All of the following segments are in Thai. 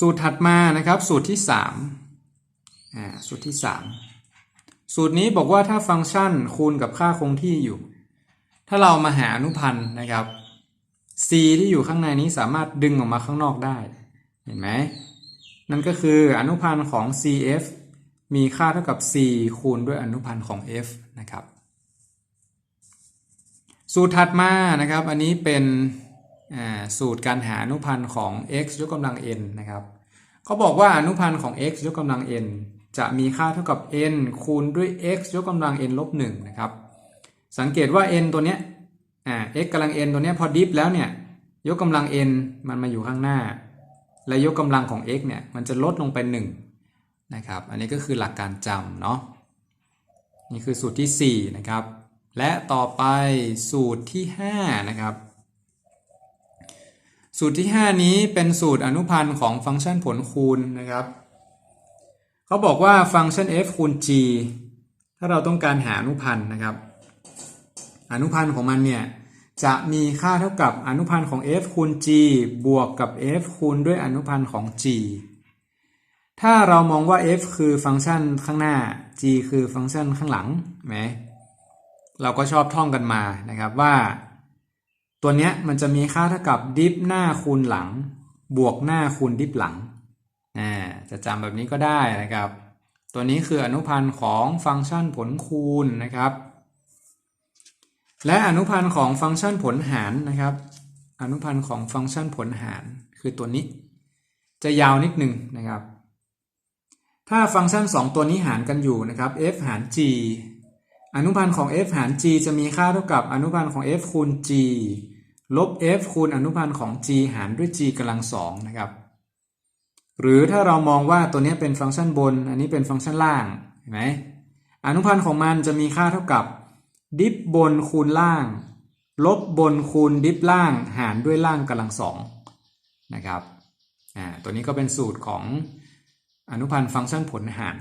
สูตรถัดมานะครับสูตรที่3อ่าสูตรที่ 3 สูตรนี้บอกว่าถ้าฟังก์ชันคูณกับค่าคงที่อยู่ ถ้าเรามาหาอนุพันธ์นะครับ c ที่อยู่ข้างในนี้สามารถดึงออกมาข้างนอกได้ เห็นไหมนั่นก็คืออนุพันธ์ของ cf มีค่าเท่ากับ c คูณด้วยอนุพันธ์ของ f นะครับ สูตรถัดมานะครับ อันนี้เป็น สูตรการหาอนุพันธ์ของ x ยกกำลัง n นะครับเขาบอกว่าอนุพันธ์ของ x ยกกำลัง n จะมีค่าเท่ากับ n คูณด้วย x ยกกำลัง n ลบ1นะครับ สังเกตว่า n ตัวเนี้ยอ่า x กำลัง n ตัวเนี้ยพอดิฟแล้วเนี่ยยกกำลัง n มันมาอยู่ข้างหน้า และยกกำลังของ x เนี่ยมันจะลดลงไป1นะครับ อันนี้ก็คือหลักการจำเนาะนี่คือสูตรที่ 4 นะครับ และต่อไปสูตรที่ 5 นะครับ สูตรที่ 5 นี้เป็นสูตรอนุพันธ์ของฟังก์ชันผลคูณนะครับ เขาบอกว่าฟังก์ชัน f คูณ g ถ้าเราต้องการหาอนุพันธ์นะครับ อนุพันธ์ของมันเนี่ยจะมีค่าเท่ากับอนุพันธ์ของ f คูณ g บวกกับ f คูณด้วยอนุพันธ์ของ g ถ้าเรามองว่า f คือฟังก์ชันข้างหน้า g คือฟังก์ชันข้างหลังไหมเราก็ชอบท่องกันมานะครับว่า ตัวเนี้ยมันจะมีค่าเท่ากับดิฟหน้าคูณหลัง บวกหน้าคูณดิฟหลังอ่าจะจำแบบนี้ก็ได้นะครับ ตัวนี้คืออนุพันธ์ของฟังก์ชันผลคูณนะครับ และอนุพันธ์ของฟังก์ชันผลหารนะครับ อนุพันธ์ของฟังก์ชันผลหารคือตัวนี้ จะยาวนิดหนึ่งนะครับ ถ้าฟังก์ชัน 2 ตัวนี้หารกันอยู่นะครับ f หาร g อนุพันธ์ของ f หาร g จะมีค่าเท่ากับอนุพันธ์ของ f คูณ g ลบ f คูณอนุพันธ์ของ g หารด้วย g กำลังสองนะครับ หรือถ้าเรามองว่าตัวนี้เป็นฟังก์ชันบน อันนี้เป็นฟังก์ชันล่างเห็นไหมอนุพันธ์ของมันจะมีค่าเท่ากับ ดิฟบนคูณล่าง ลบบนคูณดิฟล่างหารด้วยล่างกำลังสองนะครับอ่าตัวนี้ก็เป็นสูตรของอนุพันธ์ฟังก์ชันผลหาร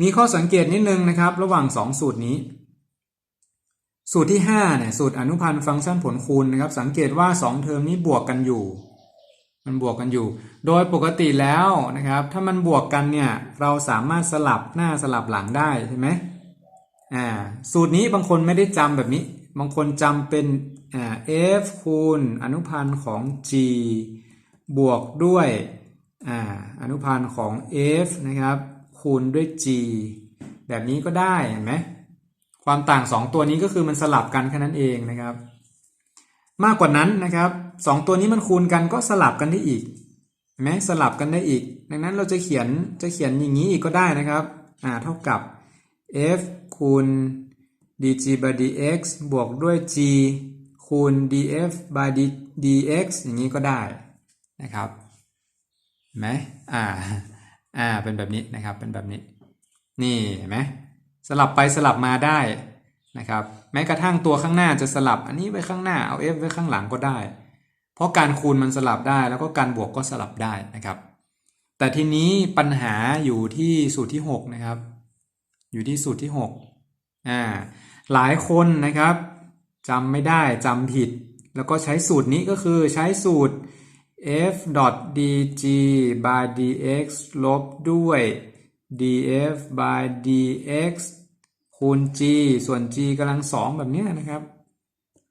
มีข้อสังเกตนิดนึงนะครับ ระหว่าง 2 สูตรนี้ สูตรที่5เนี่ยสูตรอนุพันธ์ฟังก์ชันผลคูณนะครับ สังเกตว่า 2 เทอมนี้บวกกันอยู่ มันบวกกันอยู่ โดยปกติแล้วนะครับ ถ้ามันบวกกันเนี่ยเราสามารถสลับหน้าสลับหลังได้ใช่ไหมอ่าสูตรนี้บางคนไม่ได้จำแบบนี้ บางคนจำเป็นอ่า f คูณอนุพันธ์ของ g บวกด้วยอ่าอนุพันธ์ของ f นะครับ คูณด้วย g แบบนี้ก็ได้เห็นไหมความต่าง 2 ตัวนี้ก็คือมันสลับกันแค่นั้นเองนะครับ มากกว่านั้นนะครับ 2 ตัวนี้มันคูณกันก็สลับกันได้อีกเห็นไหมสลับกันได้อีก ดังนั้นเราจะเขียนจะเขียนอย่างนี้อีกก็ได้นะครับอ่าเท่ากับ f คูณ dg by dx บวกด้วย g คูณ df by dx อย่างนี้ก็ได้นะครับเห็นไหมอ่า อ่าเป็นแบบนี้นะครับเป็นแบบนี้ นี่เห็นไหมสลับไปสลับมาได้นะครับแม้กระทั่งตัวข้างหน้าจะสลับอันนี้ไว้ข้างหน้าเอา f ไว้ข้างหลังก็ได้ เพราะการคูณมันสลับได้แล้วก็การบวกก็สลับได้นะครับ แต่ทีนี้ปัญหาอยู่ที่สูตรที่ 6 นะครับ อยู่ที่สูตรที่6อ่าหลายคนนะครับจำไม่ได้จำผิด แล้วก็ใช้สูตรนี้ก็คือใช้สูตร f dg by dx ลบด้วย df by dx คูณ g ส่วน g กำลังสองแบบนี้นะครับ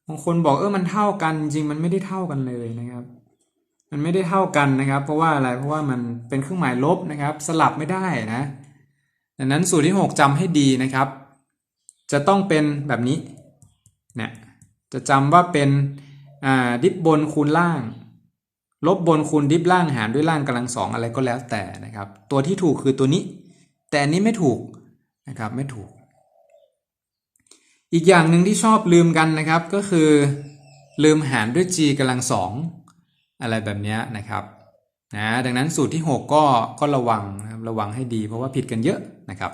บางคนบอกเออมันเท่ากันจริงมันไม่ได้เท่ากันเลยนะครับ มันไม่ได้เท่ากันนะครับ เพราะว่าอะไรเพราะว่ามันเป็นเครื่องหมายลบนะครับ สลับไม่ได้นะดังนั้นสูตรที่ 6จำให้ดีนะครับ จะต้องเป็นแบบนี้เนี่ยจะจำว่าเป็นอ่าดิบบนคูณล่าง ลบบนคูณดิฟล่างหารด้วยล่างกำลังสองอะไรก็แล้วแต่นะครับ ตัวที่ถูกคือตัวนี้ แต่อันนี้ไม่ถูกนะครับไม่ถูก อีกอย่างหนึ่งที่ชอบลืมกันนะครับก็คือ ลืมหารด้วย g กำลังสองอะไรแบบนี้นะครับนะดังนั้นสูตรที่ 6 ก็ก็ระวังนะครับระวังให้ดีเพราะว่าผิดกันเยอะนะครับ